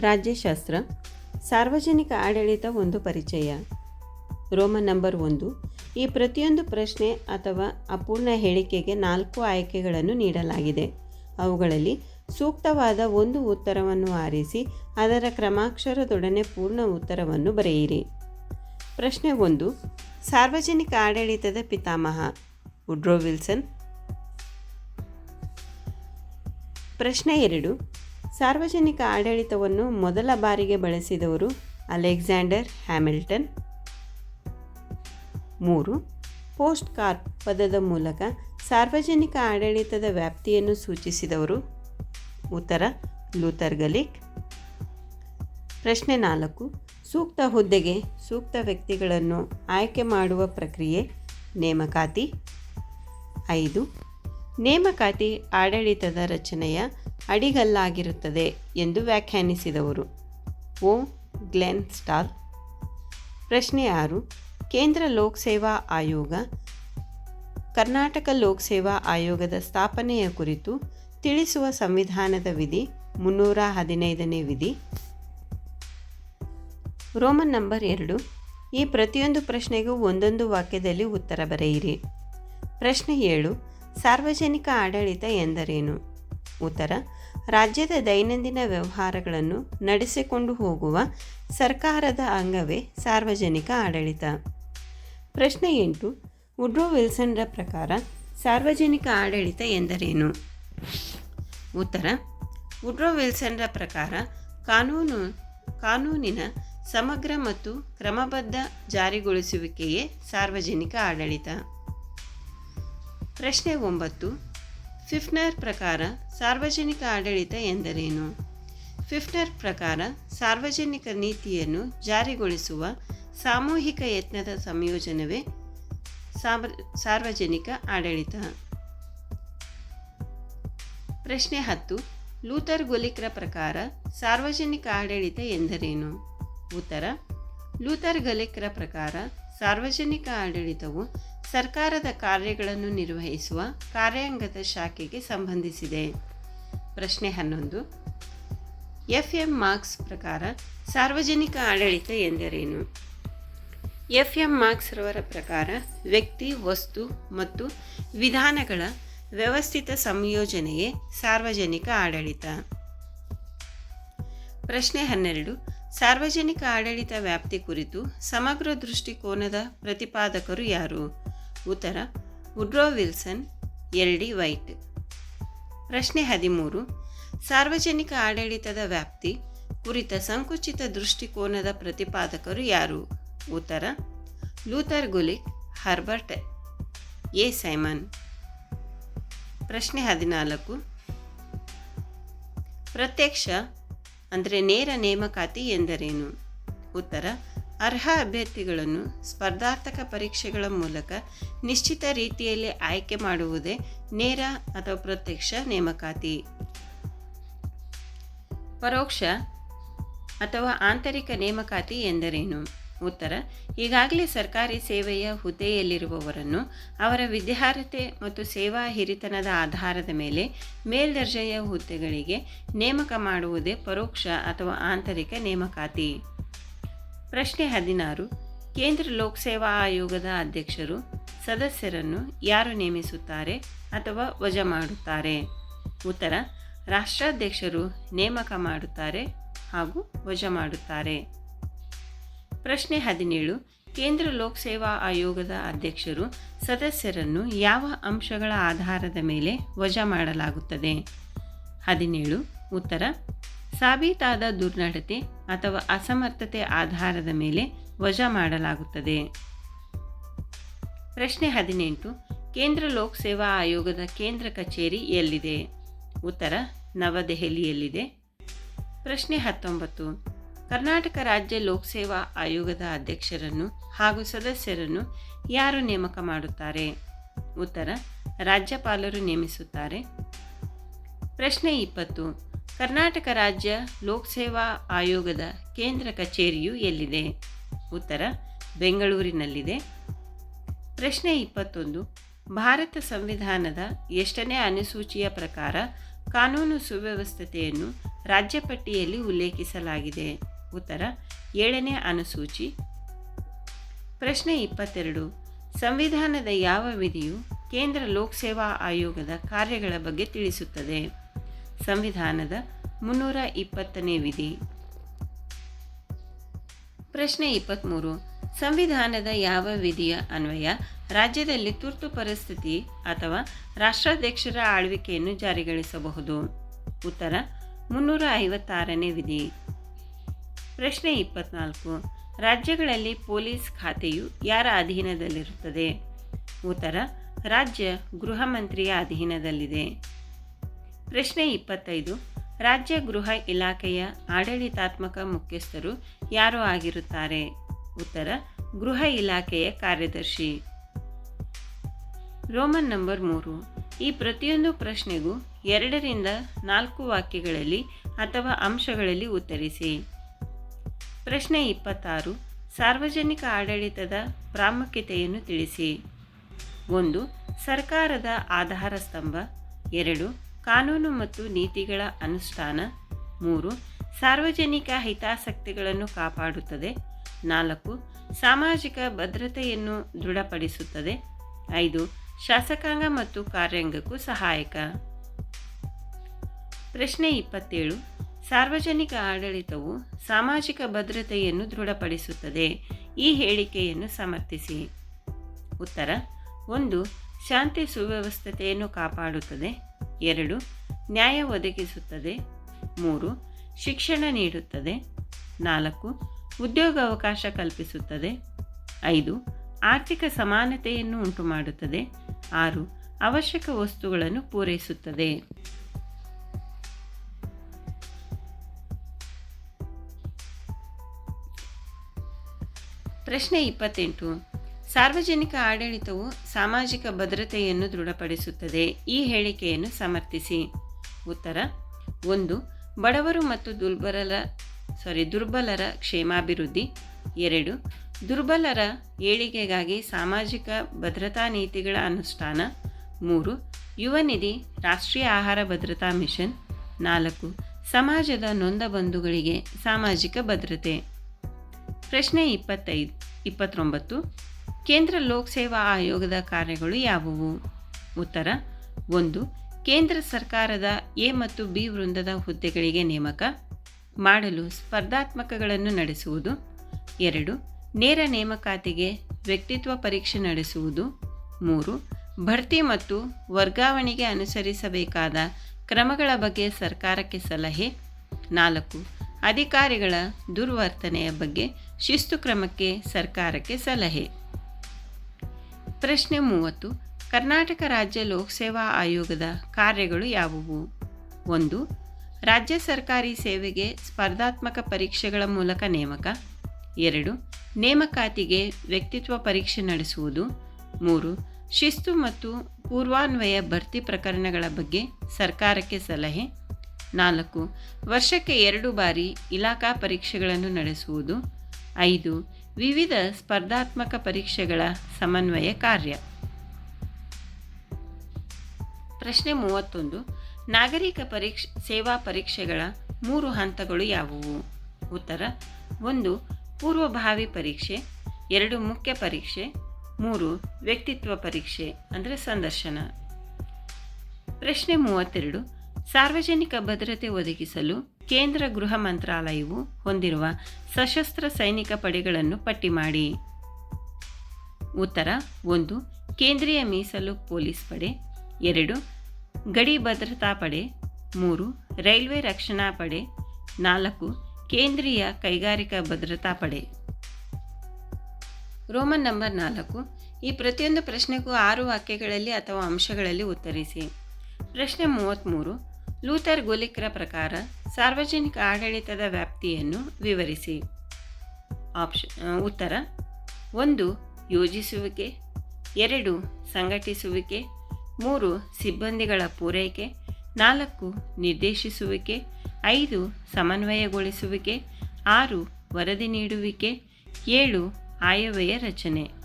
ರಾಜ್ಯಶಾಸ್ತ್ರ, ಸಾರ್ವಜನಿಕ ಆಡಳಿತ ಒಂದು ಪರಿಚಯ. ರೋಮನ್ ನಂಬರ್ ಒಂದು. ಈ ಪ್ರತಿಯೊಂದು ಪ್ರಶ್ನೆ ಅಥವಾ ಅಪೂರ್ಣ ಹೇಳಿಕೆಗೆ ನಾಲ್ಕು ಆಯ್ಕೆಗಳನ್ನು ನೀಡಲಾಗಿದೆ. ಅವುಗಳಲ್ಲಿ ಸೂಕ್ತವಾದ ಒಂದು ಉತ್ತರವನ್ನು ಆರಿಸಿ ಅದರ ಕ್ರಮಾಕ್ಷರದೊಡನೆ ಪೂರ್ಣ ಉತ್ತರವನ್ನು ಬರೆಯಿರಿ. ಪ್ರಶ್ನೆ ಒಂದು. ಸಾರ್ವಜನಿಕ ಆಡಳಿತದ ಪಿತಾಮಹ ವುಡ್ರೋ ವಿಲ್ಸನ್. ಪ್ರಶ್ನೆ ಎರಡು. ಸಾರ್ವಜನಿಕ ಆಡಳಿತವನ್ನು ಮೊದಲ ಬಾರಿಗೆ ಬಳಸಿದವರು ಅಲೆಕ್ಸಾಂಡರ್ ಹ್ಯಾಮಿಲ್ಟನ್. ಮೂರು, ಪೋಸ್ಟ್ ಕಾರ್ಪ್ ಪದದ ಮೂಲಕ ಸಾರ್ವಜನಿಕ ಆಡಳಿತದ ವ್ಯಾಪ್ತಿಯನ್ನು ಸೂಚಿಸಿದವರು ಉತ್ತರ, ಲೂಥರ್ ಗಲಿಕ್. ಪ್ರಶ್ನೆ ನಾಲ್ಕು, ಸೂಕ್ತ ಹುದ್ದೆಗೆ ಸೂಕ್ತ ವ್ಯಕ್ತಿಗಳನ್ನು ಆಯ್ಕೆ ಮಾಡುವ ಪ್ರಕ್ರಿಯೆ ನೇಮಕಾತಿ. ಐದು, ನೇಮಕಾತಿ ಆಡಳಿತದ ರಚನೆಯ ಅಡಿಗಲ್ಲಾಗಿರುತ್ತದೆ ಎಂದು ವ್ಯಾಖ್ಯಾನಿಸಿದವರು. ಓ. Glenn stall. ಪ್ರಶ್ನೆ ಆರು. ಕೇಂದ್ರ ಲೋಕಸೇವಾ ಆಯೋಗ, ಕರ್ನಾಟಕ ಲೋಕಸೇವಾ ಆಯೋಗದ ಸ್ಥಾಪನೆಯ ಕುರಿತು ತಿಳಿಸುವ ಸಂವಿಧಾನದ ವಿಧಿ ಮುನ್ನೂರ ಹದಿನೈದನೇ ವಿಧಿ. ರೋಮನ್ ನಂಬರ್ ಎರಡು. ಈ ಪ್ರತಿಯೊಂದು ಪ್ರಶ್ನೆಗೂ ಒಂದೊಂದು ವಾಕ್ಯದಲ್ಲಿ ಉತ್ತರ ಬರೆಯಿರಿ. ಪ್ರಶ್ನೆ ಏಳು. ಸಾರ್ವಜನಿಕ ಆಡಳಿತ ಎಂದರೇನು? ಉತ್ತರ ರಾಜ್ಯದ ದೈನಂದಿನ ವ್ಯವಹಾರಗಳನ್ನು ನಡೆಸಿಕೊಂಡು ಹೋಗುವ ಸರ್ಕಾರದ ಅಂಗವೇ ಸಾರ್ವಜನಿಕ ಆಡಳಿತ. ಪ್ರಶ್ನೆ ಎಂಟು, ವುಡ್ರೋ ವಿಲ್ಸನ್ರ ಪ್ರಕಾರ ಸಾರ್ವಜನಿಕ ಆಡಳಿತ ಎಂದರೇನು? ಉತ್ತರ, ವುಡ್ರೋ ವಿಲ್ಸನ್ರ ಪ್ರಕಾರ ಕಾನೂನು, ಕಾನೂನಿನ ಸಮಗ್ರ ಮತ್ತು ಕ್ರಮಬದ್ಧ ಜಾರಿಗೊಳಿಸುವಿಕೆಯೇ ಸಾರ್ವಜನಿಕ ಆಡಳಿತ. ಪ್ರಶ್ನೆ ಒಂಬತ್ತು ಫಿಫ್ನರ್ ಪ್ರಕಾರ ಸಾರ್ವಜನಿಕ ಆಡಳಿತ ಎಂದರೇನು? ಫಿಫ್ನರ್ ಪ್ರಕಾರ ಸಾರ್ವಜನಿಕ ನೀತಿಯನ್ನು ಜಾರಿಗೊಳಿಸುವ ಸಾಮೂಹಿಕ ಯತ್ನದ ಸಂಯೋಜನವೇ ಸಾರ್ವ ಸಾರ್ವಜನಿಕ ಆಡಳಿತ? ಪ್ರಶ್ನೆ ಹತ್ತು. ಲೂಥರ್ ಗೊಲಿಕ್ರ ಪ್ರಕಾರ ಸಾರ್ವಜನಿಕ ಆಡಳಿತ ಎಂದರೇನು? ಉತ್ತರ. ಲೂಥರ್ ಗಲಿಕ್ರ ಪ್ರಕಾರ ಸಾರ್ವಜನಿಕ ಆಡಳಿತವು ಸರ್ಕಾರದ ಕಾರ್ಯಗಳನ್ನು ನಿರ್ವಹಿಸುವ ಕಾರ್ಯಾಂಗದ ಶಾಖೆಗೆ ಸಂಬಂಧಿಸಿದೆ. ಪ್ರಶ್ನೆ ಹನ್ನೊಂದು. ಎಫ್ ಎಂ ಮಾರ್ಕ್ಸ್ ಪ್ರಕಾರ ಸಾರ್ವಜನಿಕ ಆಡಳಿತ ಎಂದರೇನು? ಎಫ್ ಎಂ ಮಾರ್ಕ್ಸ್ ರವರ ಪ್ರಕಾರ ವ್ಯಕ್ತಿ, ವಸ್ತು ಮತ್ತು ವಿಧಾನಗಳ ವ್ಯವಸ್ಥಿತ ಸಂಯೋಜನೆಯೇ ಸಾರ್ವಜನಿಕ ಆಡಳಿತ. ಪ್ರಶ್ನೆ ಹನ್ನೆರಡು. ಸಾರ್ವಜನಿಕ ಆಡಳಿತ ವ್ಯಾಪ್ತಿ ಕುರಿತು ಸಮಗ್ರ ದೃಷ್ಟಿಕೋನದ ಪ್ರತಿಪಾದಕರು ಯಾರು? ಉತ್ತರ. Woodrow Wilson L D White ಪ್ರಶ್ನೆ ಹದಿಮೂರು. ಸಾರ್ವಜನಿಕ ಆಡಳಿತದ ವ್ಯಾಪ್ತಿ ಕುರಿತ ಸಂಕುಚಿತ ದೃಷ್ಟಿಕೋನದ ಪ್ರತಿಪಾದಕರು ಯಾರು? ಉತ್ತರ. Luther Gulick Herbert A. Simon ಪ್ರಶ್ನೆ ಹದಿನಾಲ್ಕು. ಪ್ರತ್ಯಕ್ಷ ಅಂದರೆ ನೇರ ನೇಮಕಾತಿ ಎಂದರೇನು? ಉತ್ತರ. ಅರ್ಹ ಅಭ್ಯರ್ಥಿಗಳನ್ನು ಸ್ಪರ್ಧಾತ್ಮಕ ಪರೀಕ್ಷೆಗಳ ಮೂಲಕ ನಿಶ್ಚಿತ ರೀತಿಯಲ್ಲಿ ಆಯ್ಕೆ ಮಾಡುವುದೇ ನೇರ ಅಥವಾ ಪ್ರತ್ಯಕ್ಷ ನೇಮಕಾತಿ. ಪರೋಕ್ಷ ಅಥವಾ ಆಂತರಿಕ ನೇಮಕಾತಿ ಎಂದರೇನು? ಉತ್ತರ, ಈಗಾಗಲೇ ಸರ್ಕಾರಿ ಸೇವೆಯ ಹುದ್ದೆಯಲ್ಲಿರುವವರನ್ನು ಅವರ ವಿದ್ಯಾರ್ಹತೆ ಮತ್ತು ಸೇವಾ ಹಿರಿತನದ ಆಧಾರದ ಮೇಲೆ ಮೇಲ್ದರ್ಜೆಯ ಹುದ್ದೆಗಳಿಗೆ ನೇಮಕ ಮಾಡುವುದೇ ಪರೋಕ್ಷ ಅಥವಾ ಆಂತರಿಕ ನೇಮಕಾತಿ. ಪ್ರಶ್ನೆ ಹದಿನಾರು. ಕೇಂದ್ರ ಲೋಕಸೇವಾ ಆಯೋಗದ ಅಧ್ಯಕ್ಷರು, ಸದಸ್ಯರನ್ನು ಯಾರು ನೇಮಿಸುತ್ತಾರೆ ಅಥವಾ ವಜಾ ಮಾಡುತ್ತಾರೆ? ಉತ್ತರ, ರಾಷ್ಟ್ರಾಧ್ಯಕ್ಷರು ನೇಮಕ ಮಾಡುತ್ತಾರೆ ಹಾಗೂ ವಜಾ ಮಾಡುತ್ತಾರೆ. ಪ್ರಶ್ನೆ ಹದಿನೇಳು. ಕೇಂದ್ರ ಲೋಕಸೇವಾ ಆಯೋಗದ ಅಧ್ಯಕ್ಷರು, ಸದಸ್ಯರನ್ನು ಯಾವ ಅಂಶಗಳ ಆಧಾರದ ಮೇಲೆ ವಜಾ ಮಾಡಲಾಗುತ್ತದೆ? ಹದಿನೇಳು. ಉತ್ತರ, ಸಾಬೀತಾದ ದುರ್ನಡತೆ ಅಥವಾ ಅಸಮರ್ಥತೆ ಆಧಾರದ ಮೇಲೆ ವಜಾ ಮಾಡಲಾಗುತ್ತದೆ. ಪ್ರಶ್ನೆ ಹದಿನೆಂಟು. ಕೇಂದ್ರ ಲೋಕಸೇವಾ ಆಯೋಗದ ಕೇಂದ್ರ ಕಚೇರಿ ಎಲ್ಲಿದೆ? ಉತ್ತರ, ನವದೆಹಲಿಯಲ್ಲಿದೆ. ಪ್ರಶ್ನೆ ಹತ್ತೊಂಬತ್ತು. ಕರ್ನಾಟಕ ರಾಜ್ಯ ಲೋಕಸೇವಾ ಆಯೋಗದ ಅಧ್ಯಕ್ಷರನ್ನು ಹಾಗೂ ಸದಸ್ಯರನ್ನು ಯಾರು ನೇಮಕ ಮಾಡುತ್ತಾರೆ? ಉತ್ತರ, ರಾಜ್ಯಪಾಲರು ನೇಮಿಸುತ್ತಾರೆ. ಪ್ರಶ್ನೆ ಇಪ್ಪತ್ತು. ಕರ್ನಾಟಕ ರಾಜ್ಯ ಲೋಕಸೇವಾ ಆಯೋಗದ ಕೇಂದ್ರ ಕಚೇರಿಯು ಎಲ್ಲಿದೆ? ಉತ್ತರ, ಬೆಂಗಳೂರಿನಲ್ಲಿದೆ. ಪ್ರಶ್ನೆ ಇಪ್ಪತ್ತೊಂದು. ಭಾರತ ಸಂವಿಧಾನದ ಎಷ್ಟನೇ ಅನುಸೂಚಿಯ ಪ್ರಕಾರ ಕಾನೂನು ಸುವ್ಯವಸ್ಥತೆಯನ್ನು ರಾಜ್ಯಪಟ್ಟಿಯಲ್ಲಿ ಉಲ್ಲೇಖಿಸಲಾಗಿದೆ? ಉತ್ತರ, ಏಳನೇ ಅನುಸೂಚಿ. ಪ್ರಶ್ನೆ ಇಪ್ಪತ್ತೆರಡು. ಸಂವಿಧಾನದ ಯಾವ ವಿಧಿಯು ಕೇಂದ್ರ ಲೋಕಸೇವಾ ಆಯೋಗದ ಕಾರ್ಯಗಳ ಬಗ್ಗೆ ತಿಳಿಸುತ್ತದೆ? ಸಂವಿಧಾನದ ಮುನ್ನೂರ ಇಪ್ಪತ್ತನೇ ವಿಧಿ. ಪ್ರಶ್ನೆ ಇಪ್ಪತ್ತ್ಮೂರು ಸಂವಿಧಾನದ ಯಾವ ವಿಧಿಯ ಅನ್ವಯ ರಾಜ್ಯದಲ್ಲಿ ತುರ್ತು ಪರಿಸ್ಥಿತಿ ಅಥವಾ ರಾಷ್ಟ್ರಾಧ್ಯಕ್ಷರ ಆಳ್ವಿಕೆಯನ್ನು ಜಾರಿಗೊಳಿಸಬಹುದು? ಉತ್ತರ, ಮುನ್ನೂರ ಐವತ್ತಾರನೇ ವಿಧಿ. ಪ್ರಶ್ನೆ ಇಪ್ಪತ್ನಾಲ್ಕು. ರಾಜ್ಯಗಳಲ್ಲಿ ಪೊಲೀಸ್ ಖಾತೆಯು ಯಾರ ಅಧೀನದಲ್ಲಿರುತ್ತದೆ? ಉತ್ತರ, ರಾಜ್ಯ ಗೃಹ ಮಂತ್ರಿಯ ಅಧೀನದಲ್ಲಿದೆ. ಪ್ರಶ್ನೆ ಇಪ್ಪತ್ತೈದು. ರಾಜ್ಯ ಗೃಹ ಇಲಾಖೆಯ ಆಡಳಿತಾತ್ಮಕ ಮುಖ್ಯಸ್ಥರು ಯಾರು ಆಗಿರುತ್ತಾರೆ? ಉತ್ತರ, ಗೃಹ ಇಲಾಖೆಯ ಕಾರ್ಯದರ್ಶಿ. ರೋಮನ್ ನಂಬರ್ ಮೂರು. ಈ ಪ್ರತಿಯೊಂದು ಪ್ರಶ್ನೆಗೂ ಎರಡರಿಂದ ನಾಲ್ಕು ವಾಕ್ಯಗಳಲ್ಲಿ ಅಥವಾ ಅಂಶಗಳಲ್ಲಿ ಉತ್ತರಿಸಿ. ಪ್ರಶ್ನೆ ಇಪ್ಪತ್ತಾರು. ಸಾರ್ವಜನಿಕ ಆಡಳಿತದ ಪ್ರಾಮುಖ್ಯತೆಯನ್ನು ತಿಳಿಸಿ. ಒಂದು, ಸರ್ಕಾರದ ಆಧಾರ ಸ್ತಂಭ. ಎರಡು ಕಾನೂನು ಮತ್ತು ನೀತಿಗಳ ಅನುಷ್ಠಾನ. ಮೂರು, ಸಾರ್ವಜನಿಕ ಹಿತಾಸಕ್ತಿಗಳನ್ನು ಕಾಪಾಡುತ್ತದೆ. ನಾಲ್ಕು, ಸಾಮಾಜಿಕ ಭದ್ರತೆಯನ್ನು ದೃಢಪಡಿಸುತ್ತದೆ. ಐದು, ಶಾಸಕಾಂಗ ಮತ್ತು ಕಾರ್ಯಾಂಗಕ್ಕೂ ಸಹಾಯಕ. ಪ್ರಶ್ನೆ ಇಪ್ಪತ್ತೇಳು, ಸಾರ್ವಜನಿಕ ಆಡಳಿತವು ಸಾಮಾಜಿಕ ಭದ್ರತೆಯನ್ನು ದೃಢಪಡಿಸುತ್ತದೆ. ಈ ಹೇಳಿಕೆಯನ್ನು ಸಮರ್ಥಿಸಿ. ಉತ್ತರ, ಒಂದು, ಶಾಂತಿ ಸುವ್ಯವಸ್ಥತೆಯನ್ನು ಕಾಪಾಡುತ್ತದೆ. ಎರಡು, ನ್ಯಾಯ ಒದಗಿಸುತ್ತದೆ. ಮೂರು, ಶಿಕ್ಷಣ ನೀಡುತ್ತದೆ. ನಾಲ್ಕು ಉದ್ಯೋಗಾವಕಾಶ ಕಲ್ಪಿಸುತ್ತದೆ. ಐದು, ಆರ್ಥಿಕ ಸಮಾನತೆಯನ್ನು ಉಂಟುಮಾಡುತ್ತದೆ. ಆರು, ಅವಶ್ಯಕ ವಸ್ತುಗಳನ್ನು ಪೂರೈಸುತ್ತದೆ. ಪ್ರಶ್ನೆ ಇಪ್ಪತ್ತೆಂಟು. ಸಾರ್ವಜನಿಕ ಆಡಳಿತವು ಸಾಮಾಜಿಕ ಭದ್ರತೆಯನ್ನು ದೃಢಪಡಿಸುತ್ತದೆ. ಈ ಹೇಳಿಕೆಯನ್ನು ಸಮರ್ಥಿಸಿ. ಉತ್ತರ, ಒಂದು, ಬಡವರು ಮತ್ತು ದುರ್ಬಲರ ಸಾರಿ ದುರ್ಬಲರ ಕ್ಷೇಮಾಭಿವೃದ್ಧಿ. ಎರಡು, ದುರ್ಬಲರ ಏಳಿಗೆಗಾಗಿ ಸಾಮಾಜಿಕ ಭದ್ರತಾ ನೀತಿಗಳ ಅನುಷ್ಠಾನ. ಮೂರು, ಯುವ ನಿಧಿ, ರಾಷ್ಟ್ರೀಯ ಆಹಾರ ಭದ್ರತಾ ಮಿಷನ್. ನಾಲ್ಕು, ಸಮಾಜದ ನೊಂದ ಬಂಧುಗಳಿಗೆ ಸಾಮಾಜಿಕ ಭದ್ರತೆ. ಪ್ರಶ್ನೆ ಇಪ್ಪತ್ತೈದು, ಇಪ್ಪತ್ತೊಂಬತ್ತು ಕೇಂದ್ರ ಲೋಕಸೇವಾ ಆಯೋಗದ ಕಾರ್ಯಗಳು ಯಾವುವು? ಉತ್ತರ, ಒಂದು, ಕೇಂದ್ರ ಸರ್ಕಾರದ ಎ ಮತ್ತು ಬಿ ವೃಂದದ ಹುದ್ದೆಗಳಿಗೆ ನೇಮಕ, ಮಾಡಲು ಸ್ಪರ್ಧಾತ್ಮಕಗಳನ್ನು ನಡೆಸುವುದು. ಎರಡು, ನೇರ ನೇಮಕಾತಿಗೆ ವ್ಯಕ್ತಿತ್ವ ಪರೀಕ್ಷೆ ನಡೆಸುವುದು. ಮೂರು, ಭರ್ತಿ ಮತ್ತು ವರ್ಗಾವಣೆಗೆ ಅನುಸರಿಸಬೇಕಾದ ಕ್ರಮಗಳ ಬಗ್ಗೆ ಸರ್ಕಾರಕ್ಕೆ ಸಲಹೆ. ನಾಲ್ಕು, ಅಧಿಕಾರಿಗಳ ದುರ್ವರ್ತನೆಯ ಬಗ್ಗೆ ಶಿಸ್ತು ಕ್ರಮಕ್ಕೆ ಸರ್ಕಾರಕ್ಕೆ ಸಲಹೆ. ಪ್ರಶ್ನೆ ಮೂವತ್ತು, ಕರ್ನಾಟಕ ರಾಜ್ಯ ಲೋಕಸೇವಾ ಆಯೋಗದ ಕಾರ್ಯಗಳು ಯಾವುವು? ಒಂದು, ರಾಜ್ಯ ಸರ್ಕಾರಿ ಸೇವೆಗೆ ಸ್ಪರ್ಧಾತ್ಮಕ ಪರೀಕ್ಷೆಗಳ ಮೂಲಕ ನೇಮಕ. ಎರಡು, ನೇಮಕಾತಿಗೆ ವ್ಯಕ್ತಿತ್ವ ಪರೀಕ್ಷೆ ನಡೆಸುವುದು. ಮೂರು, ಶಿಸ್ತು ಮತ್ತು ಪೂರ್ವಾನ್ವಯ ಭರ್ತಿ ಪ್ರಕರಣಗಳ ಬಗ್ಗೆ ಸರ್ಕಾರಕ್ಕೆ ಸಲಹೆ. ನಾಲ್ಕು, ವರ್ಷಕ್ಕೆ ಎರಡು ಬಾರಿ ಇಲಾಖಾ ಪರೀಕ್ಷೆಗಳನ್ನು ನಡೆಸುವುದು. ಐದು ವಿವಿಧ ಸ್ಪರ್ಧಾತ್ಮಕ ಪರೀಕ್ಷೆಗಳ ಸಮನ್ವಯ ಕಾರ್ಯ. ಪ್ರಶ್ನೆ ಮೂವತ್ತೊಂದು. ನಾಗರಿಕ ಪರೀಕ್ಷೆ, ಸೇವಾ ಪರೀಕ್ಷೆಗಳ ಮೂರು ಹಂತಗಳು ಯಾವುವು? ಉತ್ತರ, ಒಂದು, ಪೂರ್ವಭಾವಿ ಪರೀಕ್ಷೆ, ಎರಡು, ಮುಖ್ಯ ಪರೀಕ್ಷೆ, ಮೂರು, ವ್ಯಕ್ತಿತ್ವ ಪರೀಕ್ಷೆ, ಅಂದರೆ ಸಂದರ್ಶನ. ಪ್ರಶ್ನೆ ಮೂವತ್ತೆರಡು. ಸಾರ್ವಜನಿಕ ಭದ್ರತೆ ಒದಗಿಸಲು ಕೇಂದ್ರ ಗೃಹ ಮಂತ್ರಾಲಯವು ಹೊಂದಿರುವ ಸಶಸ್ತ್ರ ಸೈನಿಕ ಪಡೆಗಳನ್ನು ಪಟ್ಟಿ ಮಾಡಿ. ಉತ್ತರ, ಒಂದು, ಕೇಂದ್ರೀಯ ಮೀಸಲು ಪೊಲೀಸ್ ಪಡೆ, ಎರಡು, ಗಡಿ ಭದ್ರತಾ ಪಡೆ, ಮೂರು, ರೈಲ್ವೆ ರಕ್ಷಣಾ ಪಡೆ, ನಾಲ್ಕು, ಕೇಂದ್ರೀಯ ಕೈಗಾರಿಕಾ ಭದ್ರತಾ ಪಡೆ. ರೋಮನ್ ನಂಬರ್ ನಾಲ್ಕು, ಈ ಪ್ರತಿಯೊಂದು ಪ್ರಶ್ನೆಗೂ ಆರು ವಾಕ್ಯಗಳಲ್ಲಿ ಅಥವಾ ಅಂಶಗಳಲ್ಲಿ ಉತ್ತರಿಸಿ. ಪ್ರಶ್ನೆ ಮೂವತ್ತ್ಮೂರು ಲೂಥರ್ ಗೋಲಿಕ್ರ ಪ್ರಕಾರ ಸಾರ್ವಜನಿಕ ಆಡಳಿತದ ವ್ಯಾಪ್ತಿಯನ್ನು ವಿವರಿಸಿ. ಆಪ್ಷನ್ ಉತ್ತರ. ಒಂದು, ಯೋಜಿಸುವಿಕೆ. ಎರಡು, ಸಂಘಟಿಸುವಿಕೆ. ಮೂರು, ಸಿಬ್ಬಂದಿಗಳ ಪೂರೈಕೆ. ನಾಲ್ಕು, ನಿರ್ದೇಶಿಸುವಿಕೆ. ಐದು, ಸಮನ್ವಯಗೊಳಿಸುವಿಕೆ. ಆರು, ವರದಿ ನೀಡುವಿಕೆ. ಏಳು, ಆಯವ್ಯಯ ರಚನೆ.